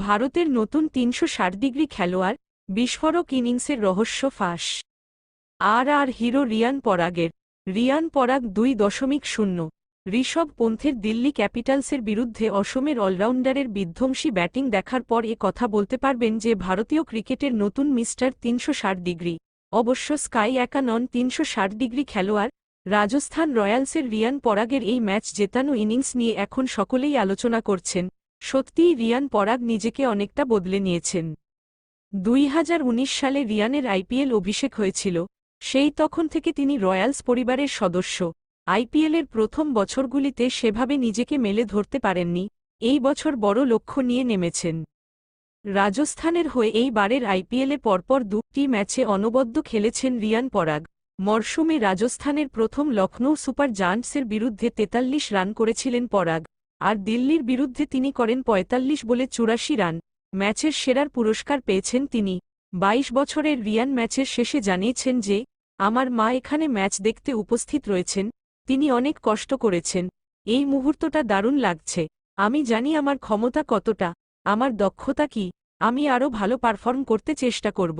ভারতের নতুন তিনশো ষাট ডিগ্রি খেলোয়াড়, বিস্ফোরক ইনিংসের রহস্য ফাঁস। আর আর হিরো রিয়ান পরাগের, রিয়ান পরাগ দুই দশমিক শূন্য। ঋষভ পন্থের দিল্লি ক্যাপিটালসের বিরুদ্ধে অসমের অলরাউন্ডারের বিধ্বংসী ব্যাটিং দেখার পর এ কথা বলতে পারবেন যে ভারতীয় ক্রিকেটের নতুন মিস্টার তিনশো ষাট ডিগ্রি। অবশ্য স্কাই একা নন তিনশো ষাট ডিগ্রি খেলোয়াড়, রাজস্থান রয়্যালসের রিয়ান পরাগের এই ম্যাচ জেতানো ইনিংস নিয়ে এখন সকলেই আলোচনা করছেন। সত্যিই রিয়ান পরাগ নিজেকে অনেকটা বদলে নিয়েছেন। দুই হাজার উনিশ সালে রিয়ানের আইপিএল অভিষেক হয়েছিল, সেই তখন থেকে তিনি রয়্যালস পরিবারের সদস্য। আইপিএলের প্রথম বছরগুলিতে সেভাবে নিজেকে মেলে ধরতে পারেননি, এই বছর বড় লক্ষ্য নিয়ে নেমেছেন। রাজস্থানের হয়ে এই বারের আইপিএলে পরপর দুটি ম্যাচে অনবদ্য খেলেছেন রিয়ান পরাগ। মরশুমে রাজস্থানের প্রথম লখনৌ সুপার জায়ান্টসের বিরুদ্ধে তেতাল্লিশ রান করেছিলেন পরাগ। আর দিল্লির বিরুদ্ধে তিনি করেন ৪৫ বলে চুরাশি রান। ম্যাচের সেরার পুরস্কার পেয়েছেন তিনি। ২২ বছরের রিয়ান ম্যাচের শেষে জানিয়েছেন যে, আমার মা এখানে ম্যাচ দেখতে উপস্থিত রয়েছেন। তিনি অনেক কষ্ট করেছেন। এই মুহূর্তটা দারুণ লাগছে। আমি জানি আমার ক্ষমতা কতটা। আমার দক্ষতা কি। আমি আরও ভালো পারফর্ম করতে চেষ্টা করব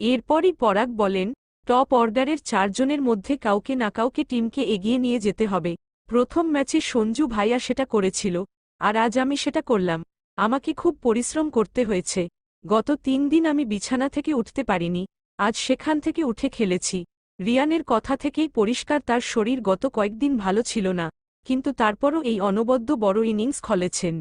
এরপরই পরাগ বলেন, টপ অর্ডারের চারজনের মধ্যে কাউকে না কাউকে টিমকে এগিয়ে নিয়ে যেতে হবে। প্রথম ম্যাচে সঞ্জু ভাইয়া সেটা করেছিল, আর আজ আমি সেটা করলাম। আমাকে খুব পরিশ্রম করতে হয়েছে। গত তিন দিন আমি বিছানা থেকে উঠতে পারিনি, আজ সেখান থেকে উঠে খেলেছি। রিয়ানের কথা থেকেই পরিষ্কার তার শরীর গত কয়েকদিন ভালো ছিল না, কিন্তু তারপরও এই অনবদ্য বড় ইনিংস খলেছেন।